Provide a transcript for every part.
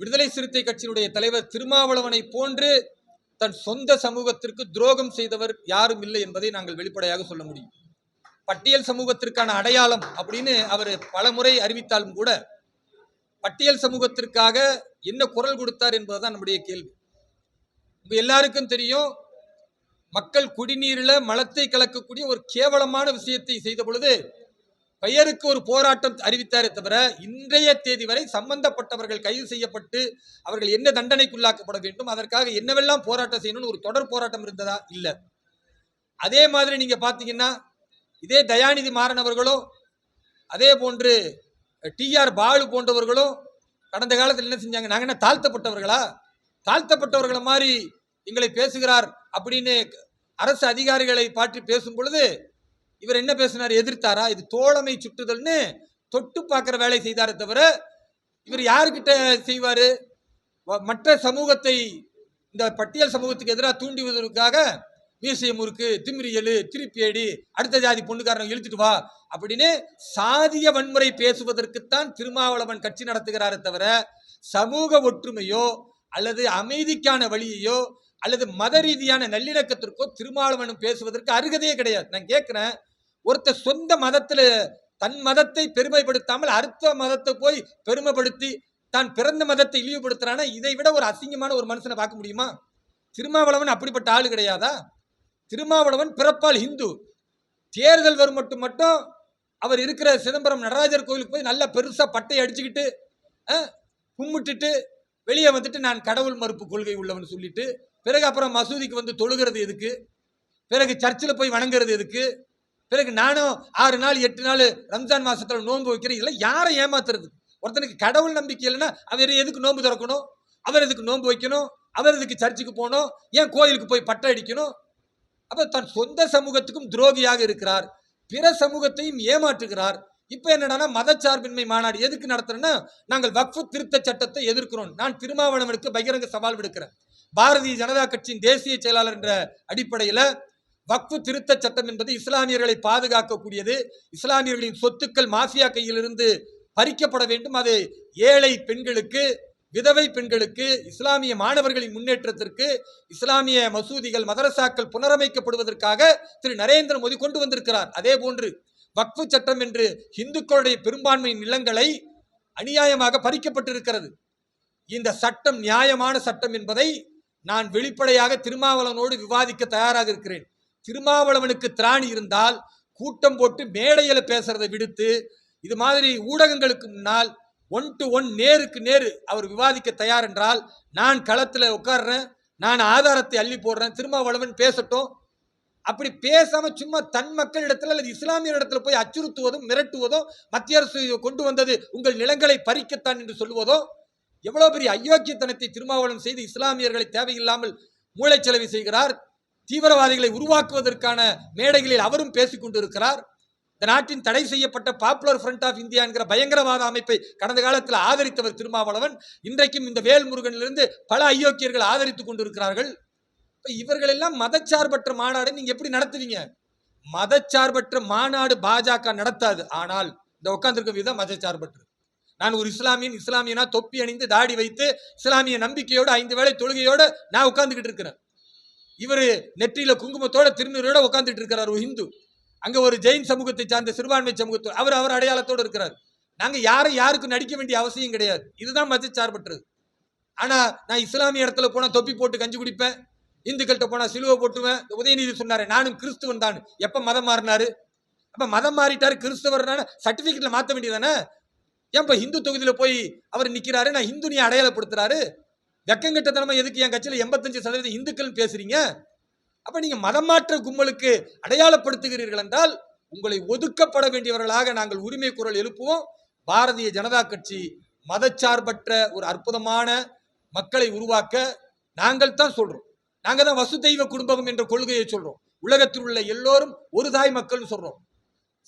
விடுதலை சிறுத்தை கட்சியினுடைய தலைவர் திருமாவளவனை போன்று தன் சொந்த சமூகத்திற்கு துரோகம் செய்தவர் யாரும் இல்லை என்பதை நாங்கள் வெளிப்படையாக சொல்ல முடியும். பட்டியல் சமூகத்திற்கான அடையாளம் அப்படின்னு அவர் பலமுறை அறிவித்தாலும் கூட பட்டியல் சமூகத்திற்காக என்ன குரல் கொடுத்தார் என்பதுதான் நம்முடைய கேள்வி. உங்க எல்லாருக்கும் தெரியும் மக்கள் குடிநீரில் மலத்தை கலக்கக்கூடிய ஒரு கேவலமான விஷயத்தை செய்த பொழுது பெயருக்கு ஒரு போராட்டம் அறிவித்தாரே தவிர இன்றைய தேதி வரை சம்பந்தப்பட்டவர்கள் கைது செய்யப்பட்டு அவர்கள் என்ன தண்டனைக்குள்ளாக்கப்பட வேண்டும் அதற்காக என்னவெல்லாம் போராட்டம் செய்யணும்னு ஒரு தொடர் போராட்டம் இருந்ததா? இல்லை. அதே மாதிரி நீங்க பார்த்தீங்கன்னா இதே தயாநிதி மாறனவர்களோ அதே போன்று டிஆர் பாலு போன்றவர்களும் கடந்த காலத்தில் என்ன செஞ்சாங்க? நாங்க என்ன தாழ்த்தப்பட்டவர்களா? தாழ்த்தப்பட்டவர்களை மாதிரி எங்களை பேசுகிறார் அப்படின்னு அரசு அதிகாரிகளை பாற்றி பேசும் பொழுது இவர் என்ன பேசினார்? எதிர்த்தாரா? இது தோழமை சுட்டுதல்னு தொட்டு பார்க்குற வேலை செய்தாரே தவிர இவர் யாருக்கிட்ட செய்வார்? மற்ற சமூகத்தை இந்த பட்டியல் சமூகத்துக்கு எதிராக தூண்டிவதற்காக மியூசியம் முறுக்கு திமிரியலு திருப்பியடி அடுத்த ஜாதி பொண்ணுக்காரனை இழுத்துட்டு வா அப்படின்னு சாதிய வன்முறை பேசுவதற்குத்தான் திருமாவளவன் கட்சி நடத்துகிறாரே தவிர சமூக ஒற்றுமையோ அல்லது அமைதிக்கான வழியையோ அல்லது மத ரீதியான நல்லிணக்கத்திற்கோ திருமாவளவனும் பேசுவதற்கு அருகதையே கிடையாது. நான் கேட்குறேன் ஒருத்தர் சொந்த மதத்தில் தன் மதத்தை பெருமைப்படுத்தாமல் அடுத்த மதத்தை போய் பெருமைப்படுத்தி தான் பிறந்த மதத்தை இழிவுபடுத்துறானா இதை விட ஒரு அசிங்கமான ஒரு மனுஷனை பார்க்க முடியுமா? திருமாவளவன் அப்படிப்பட்ட ஆள் கிடையாதா? திருமாவளவன் பிறப்பால் இந்து தேர்தல் வரும் மட்டும் மட்டும் அவர் இருக்கிற சிதம்பரம் நடராஜர் கோயிலுக்கு போய் நல்லா பெருசாக பட்டை அடிச்சுக்கிட்டு கும்பிட்டுட்டு வெளியே வந்துட்டு நான் கடவுள் மறுப்பு கொள்கை உள்ளவன் சொல்லிட்டு பிறகு அப்புறம் மசூதிக்கு வந்து தொழுகிறது எதுக்கு? பிறகு சர்ச்சில் போய் வணங்குறது எதுக்கு? பிறகு நானும் ஆறு நாள் எட்டு நாள் ரம்ஜான் மாசத்துல நோன்பு வைக்கிறேன். இதெல்லாம் யாரை ஏமாத்துறது? ஒருத்தனுக்கு கடவுள் நம்பிக்கை இல்லைன்னா அவர் எதுக்கு நோன்பு திறக்கணும்? அவர் எதுக்கு நோன்பு வைக்கணும்? அவர் எதுக்கு சர்ச்சுக்கு போகணும்? ஏன் கோயிலுக்கு போய் பட்டை அடிக்கணும்? அப்ப தன் சொந்த சமூகத்துக்கும் துரோகியாக இருக்கிறார். பிற சமூகத்தையும் ஏமாற்றுகிறார். இப்போ என்னடானா மதச்சார்பின்மை மாநாடு எதுக்கு நடத்துறேன்னா நாங்கள் வக்ஃபு திருத்த சட்டத்தை எதிர்க்கிறோம். நான் திருமாவளவனுக்கு பகிரங்க சவால் விடுக்கிறேன். பாரதிய ஜனதா கட்சியின் தேசிய செயலாளர் என்ற அடிப்படையில் வக்ஃபு திருத்த சட்டம் என்பது இஸ்லாமியர்களை பாதுகாக்கக்கூடியது. இஸ்லாமியர்களின் சொத்துக்கள் மாஃபியா கையிலிருந்து பறிக்கப்பட வேண்டும். அது ஏழை பெண்களுக்கு விதவை பெண்களுக்கு இஸ்லாமிய மாணவர்களின் முன்னேற்றத்திற்கு இஸ்லாமிய மசூதிகள் மதரசாக்கள் புனரமைக்கப்படுவதற்காக திரு நரேந்திர மோடி கொண்டு வந்திருக்கிறார். அதே போன்று வக்ஃபு சட்டம் என்று இந்துக்களுடைய பெரும்பான்மை நிலங்களை அநியாயமாக பறிக்கப்பட்டிருக்கிறது. இந்த சட்டம் நியாயமான சட்டம் என்பதை நான் வெளிப்படையாக திருமாவளவனோடு விவாதிக்க தயாராக இருக்கிறேன். திருமாவளவனுக்கு திராணி இருந்தால் கூட்டம் போட்டு மேடையில் பேசுறதை விடுத்து இது மாதிரி ஊடகங்களுக்கு முன்னால் ஒன் டு ஒன் நேருக்கு நேரு அவர் விவாதிக்க தயார் என்றால் நான் களத்தில் உட்காடுறேன் நான் ஆதாரத்தை அள்ளி போடுறேன் திருமாவளவன் பேசட்டும். அப்படி பேசாம சும்மா தன் மக்களிடத்துல அல்லது இஸ்லாமியர் இடத்துல போய் அச்சுறுத்துவதும் மிரட்டுவதும் மத்திய அரசு கொண்டு வந்தது உங்கள் நிலங்களை பறிக்கத்தான் என்று சொல்லுவதோ எவ்வளவு பெரிய அயோக்கியத்தனத்தை திருமாவளவன் செய்து இஸ்லாமியர்களை தேவையில்லாமல் மூளைச்சலவை செய்கிறார். தீவிரவாதிகளை உருவாக்குவதற்கான மேடைகளில் அவரும் பேசிக் கொண்டிருக்கிறார். இந்த நாட்டின் தடை செய்யப்பட்ட பாப்புலர் ஃப்ரண்ட் ஆஃப் இந்தியா என்கிற பயங்கரவாத அமைப்பை கடந்த காலத்தில் ஆதரித்தவர் திருமாவளவன் இன்றைக்கும் இந்த வேல்முருகனிலிருந்து பல ஐயோக்கியர்கள் ஆதரித்துக் கொண்டிருக்கிறார்கள். இப்போ இவர்கள் எல்லாம் மதச்சார்பற்ற மாநாடு நீங்க எப்படி நடத்துவீங்க? மதச்சார்பற்ற மாநாடு பாஜக நடத்தாது. ஆனால் இந்த உட்காந்துருக்க விதம் மதச்சார்பற்று. நான் ஒரு இஸ்லாமியன் இஸ்லாமியனா தொப்பி அணிந்து தாடி வைத்து இஸ்லாமிய நம்பிக்கையோடு ஐந்து வேளை தொழுகையோடு நான் உட்காந்துக்கிட்டு இருக்கிறேன். இவர் நெற்றியில குங்குமத்தோட திருநூறோட உட்காந்துட்டு இருக்கிறார் ஒரு ஹிந்து. அங்க ஒரு ஜெயின் சமூகத்தை சார்ந்த சிறுபான்மை சமூகத்தோடு அவர் அவர் அடையாளத்தோடு இருக்கிறார். நாங்க யாரும் யாருக்கும் நடிக்க வேண்டிய அவசியம் கிடையாது. இதுதான் மதச்சார்பற்றது ஆனா நான் இஸ்லாமிய இடத்துல போனா தொப்பி போட்டு கஞ்சி குடிப்பேன் இந்துக்கள்கிட்ட போனா சிலுவை போட்டுவேன் உதயநிதி சொன்னாரு நானும் கிறிஸ்துவன் தான். எப்ப மதம் மாறினாரு? அப்ப மதம் மாறிட்டாரு கிறிஸ்தவர்னால சர்டிபிகேட்ல மாத்த வேண்டியதானே ஏன் இப்ப ஹிந்து தொகுதியில போய் அவர் நிக்கிறாரு? நான் ஹிந்து நீ அடையாளப்படுத்துறாரு? வெக்கங்கட்டத்தனமா எதுக்கு என் கட்சியில் எண்பத்தஞ்சு சதவீதம் இந்துக்கள் பேசுறீங்க? அப்ப நீங்க மதம் மாற்ற கும்பலுக்கு அடையாளப்படுத்துகிறீர்கள் என்றால் உங்களை ஒதுக்கப்பட வேண்டியவர்களாக நாங்கள் உரிமை குரல் எழுப்புவோம். பாரதிய ஜனதா கட்சி மதச்சார்பற்ற ஒரு அற்புதமான மக்களை உருவாக்க நாங்கள் தான் சொல்றோம். நாங்கள் தான் வசுதெய்வ குடும்பம் என்ற கொள்கையை சொல்றோம். உலகத்தில் உள்ள எல்லோரும் ஒரு தாய் மக்கள் சொல்றோம்.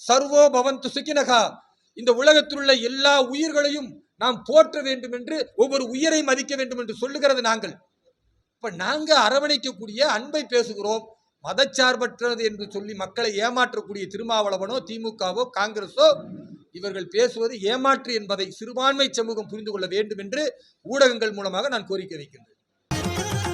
சர்வோ பவந்து சுக்கினகா இந்த உலகத்தில் உள்ள எல்லா உயிர்களையும் நாம் போற்ற வேண்டும் என்று ஒவ்வொரு உயிரை மதிக்க வேண்டும் என்று சொல்லுகிறது நாங்கள். இப்ப நாங்க அரவணைக்கக்கூடிய அன்பை பேசுகிறோம் மதச்சார்பற்றது என்று சொல்லி மக்களை ஏமாற்றக்கூடிய திருமாவளவனோ திமுகவோ காங்கிரஸோ இவர்கள் பேசுவது ஏமாற்று என்பதை சிறுபான்மை சமூகம் புரிந்து கொள்ள வேண்டும் என்று ஊடகங்கள் மூலமாக நான் கோரிக்கை வைக்கின்றேன்.